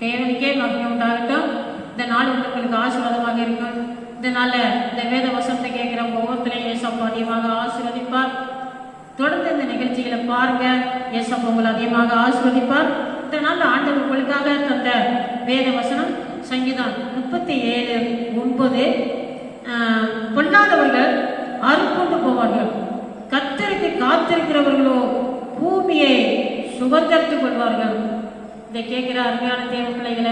தேவனுக்கே மகிமை உண்டாகட்டும். இந்த நாள் உங்களுக்கு ஆசீர்வாதமாக இருக்கும். இதனால இந்த வேத வசனத்தை கேட்கிற ஒவ்வொருத்தரையும் ஏசப்பா அதிகமாக ஆசீர்வதிப்பார். தொடர்ந்து இந்த நிகழ்ச்சிகளை பாருங்க. ஏசப்பா உங்களை அதிகமாக ஆசீர்வதிப்பார். இந்த நாள்ல ஆண்டவர் உங்களுக்காக தந்த வேத வசனம் சங்கீதம் முப்பத்தி ஏழு ஒன்பது ஆஹ், பொல்லாதவர்கள் அறுப்புண்டு போவார்கள். கத்தருக்கு காத்திருக்கிறவர்களோ பூமியை சுகந்தரித்துக் கொள்வார்கள். இதை கேட்கிற அருமையான தேவ பிள்ளைகளை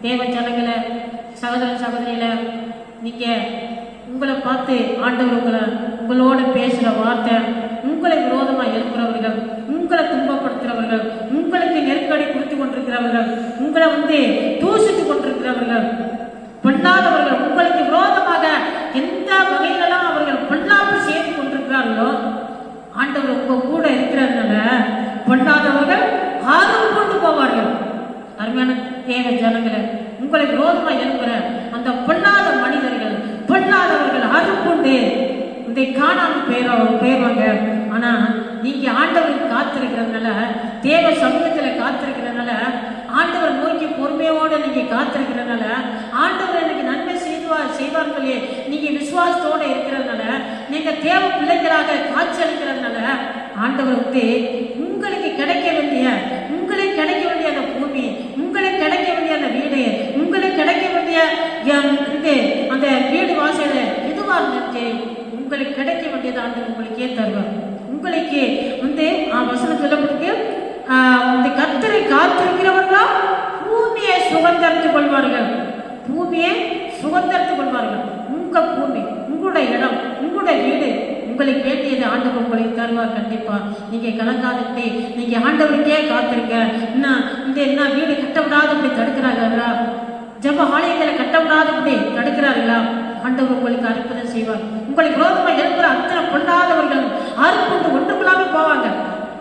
தேவ ஜனங்களை சகோதர சகோதரிகளை நீங்க உங்களை பார்த்து ஆண்டவர் உங்களை உங்களோட பேசுகிற வார்த்தை உங்களை விரோதமா எழுப்புறவர்கள் உங்களை துன்பப்படுத்துகிறவர்கள் உங்களுக்கு நெருக்கடி கொடுத்து கொண்டிருக்கிறவர்கள் உங்களை வந்து தூசித்து கொண்டிருக்கிறவர்கள் பண்ணாதவர்கள் உங்களுக்கு விரோதமாக எந்த வகையிலெல்லாம் அவர்கள் பண்ணாமல் சேர்த்து கொண்டிருக்கிறார்களோ ஆண்டவர் உங்க கூட இருக்கிறதுனால பண்ணாதவர்கள் அருமையான தேவ ஜனங்களை உங்களை விரோதமா எழுப்புற அந்த பொல்லாத மனிதர்கள் பொல்லாதவர்கள் அறுப்புண்டு. இதை காணாமல் போயிட போயிடுவாங்க ஆனா நீங்க ஆண்டவருக்கு காத்திருக்கிறதுனால தேவ சமூகத்துல காத்திருக்கிறதுனால ஆண்டவர் நோக்கி பொறுமையோடு நீங்க காத்திருக்கிறதுனால ஆண்டவர் எனக்கு நன்மை செய்வார் செய்வார்களே நீங்க விசுவாசத்தோடு இருக்கிறதுனால நீங்க தேவ பிள்ளைகளாக காட்சியளிக்கிறதுனால ஆண்டவர் வந்து உங்களுக்கு கிடைக்க வேண்டிய உங்களுக்கு கிடைக்க வேண்டிய அந்த பூமி உங்களுக்கு கிடைக்க வேண்டிய அந்த வீடு உங்களுக்கு கிடைக்க வேண்டிய எம், இது அந்த வீடு வாசல எதுவா உங்களுக்கு கிடைக்க வேண்டியது ஆண்டு உங்களுக்கே தருவார். உங்களுக்கே வந்து வசனம் சொல்லப்பட்டு இந்த கத்தரை காத்திருக்கிறவர்களா? பூமியை சுதந்திரத்துக் கொள்வார்கள். பூமியை சுதந்திரத்துக் கொள்வார்கள். உங்க பூமி உங்களுடைய இடம் உங்களுடைய வீடு உங்களுக்கு வேண்டியது ஆண்டவர் உங்களுக்கு தருவார் கண்டிப்பா. நீங்க கலங்காதபடி நீங்க ஆண்டவருக்கே காத்திருங்க. என்ன இந்த என்ன வீடு கட்ட விடாதபடி தடுக்கிறார்களா? ஜப ஆலயங்களை கட்ட விடாதபடி தடுக்கிறார்களா? ஆண்டவர் உங்களுக்கு அற்புதம் செய்வார். உங்களை விரோதமா எழுப்புற அத்தனை பொல்லாதவர்கள் அறுப்புண்டு ஒன்றுக்குள்ளாம போவாங்க.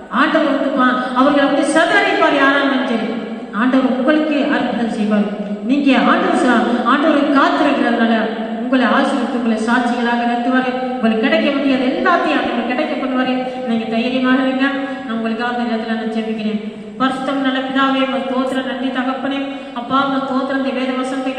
ஆண்டவர் வந்து பா- அவர்களை வந்து சதறடிப்பார் யாராலும் சரி ஆண்டவர் உங்களுக்கு அற்புதம் செய்வார். நீங்க ஆண்டவர் சா- ஆண்டவரை காத்திருக்கிறதுனால உங்களை ஆசீர்வித்து உங்களை சாட்சிகளாக நிறுத்துவார் உங்களுக்கு கிடைக்க வேண்டியது எல்லாத்தையும் ஆண்டவர் கிடைக்க பண்ணுவார். நீங்க தைரியமாக இருங்க. நான் உங்களுக்காக அந்த நேரத்தில் நான் ஜெபிக்கிறேன். பரிசுத்தம் நல்ல பிதாவே உங்க தோத்திர நன்றி தகப்பனே. அப்பா உங்க தோத்திர இந்த வேத வசனத்தை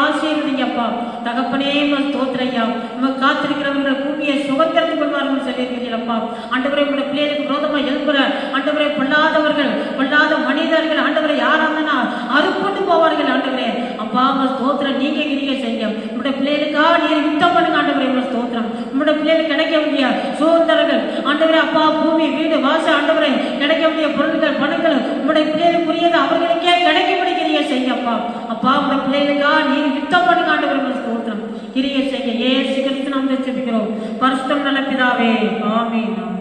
ஆசீர்வதிங்க அப்பா தகப்பனே உங்க தோத்திரையா உங்க காத்திருக்கிறவங்களை பூமியை சுகந்திரத்துக் கொள்வார்கள் சொல்லியிருக்கிறீங்களப்பா ஆண்டவரே உங்க பிள்ளைகளுக்கு விரோதமாக எழுப்புற ஆண்டவரே பொல்லாதவர்கள் பொல்லாத மனிதர்கள் ஆண்டவரை யாராந்தனா அறுப்பட்டு போவார்கள் ஆண்டவரே. அப்பா உங்க ஸ்தோத்திரம் நீங்க கிரியை செய்ய உங்களுடைய பிள்ளைகளுக்காக நீங்க யுத்தம் பண்ணுங்க ஆண்டவரை உங்க ஸ்தோத்திரம். உங்களுடைய பிள்ளைகளுக்கு கிடைக்க வேண்டிய சுதந்திரங்கள் ஆண்டவரே அப்பா பூமி வீடு வாச ஆண்டவரை கிடைக்க வேண்டிய பொருட்கள் பணங்கள் உங்களுடைய பிள்ளைகளுக்குரியது அவர்களுக்கு கிடைக்க அப்பா. அப்பா உங்களுடைய பிள்ளைகளுக்கா நீர் யுத்தம் பண்ணுங்க ஆண்டவரே உங்க ஸ்தோத்திரம். கிரியை செய்ய ஏ கிறிஸ்து நாம் ஜெபிக்கிறோம். பரிசுத்தம் நல்ல பிதாவே ஆமென்.